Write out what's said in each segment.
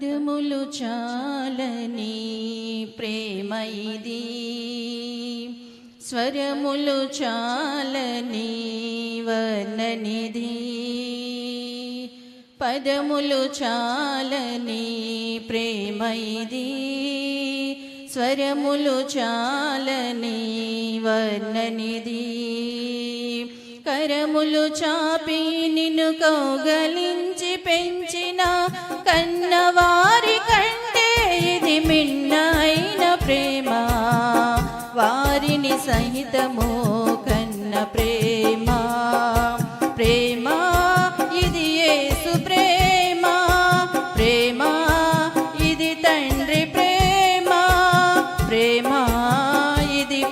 పదములు చాలని ప్రేమ ఇది స్వరములు చాలని వర్ణనిధి పదములు చాలని ప్రేమ ఇది స్వరములు చాలని వర్ణనిధి కరములు చాపి నిన్ను కౌగలించి పెంచిన కన్నవారి కంటే ఇది మిన్నైన ప్రేమ. వారిని సహితము కన్న ప్రేమ. ప్రేమ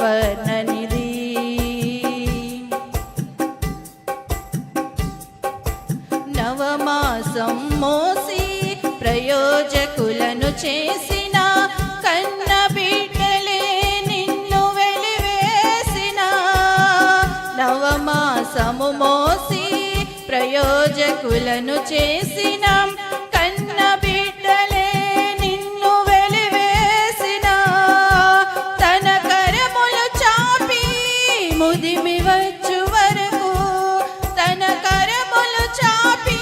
వర్ణనిది నవమాసం మోసి ప్రయోజకులను చేసిన కన్న బిడ్డలే నిన్ను వెలివేసిన. నవమాసము మోసి ప్రయోజకులను చేసిన ముదిమి వచ్చు వరకు తన కరములు చాపి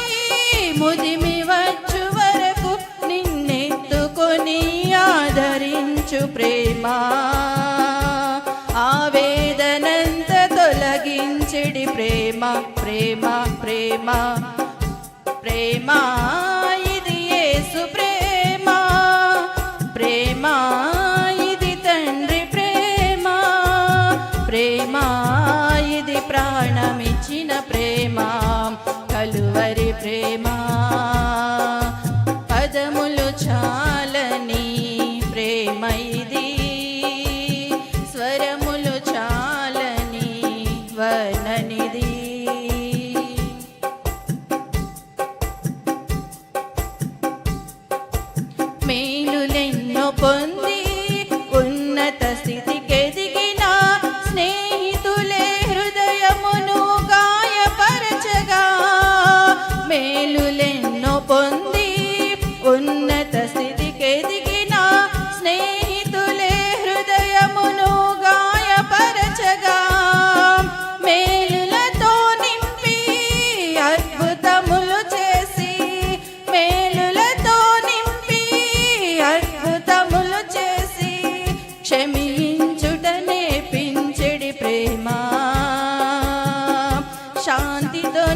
ముదిమి వచ్చు వరకు నిన్నెత్తుకొని ఆదరించు ప్రేమ. ఆవేదనంత తొలగించెడి ప్రేమ ప్రేమ ప్రేమ ప్రేమ. ఇది యేసు ప్రేమ ప్రేమ. ఇది తండ్రి ప్రేమ ప్రేమ. ప్రాణమిచ్చిన ప్రేమ కలువరి ప్రేమ. పదములు చాలా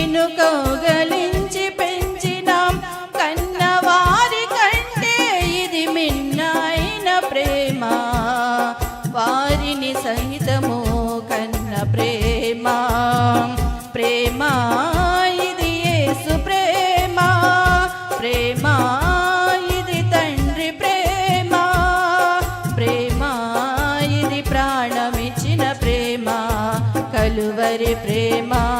నిన్ను కౌగలించి పెంచినాం. కన్నవారి కంటే ఇది మిన్నైన ప్రేమ. వారిని సహితము కన్న ప్రేమ. ప్రేమ ఇది యేసు ప్రేమ. ప్రేమ ఇది తండ్రి ప్రేమ. ప్రేమ ఇది ప్రాణమిచ్చిన ప్రేమ. కలువరి ప్రేమ.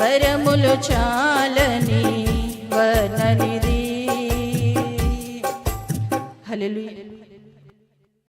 స్వరములు చాలని వర్ణనిది హలో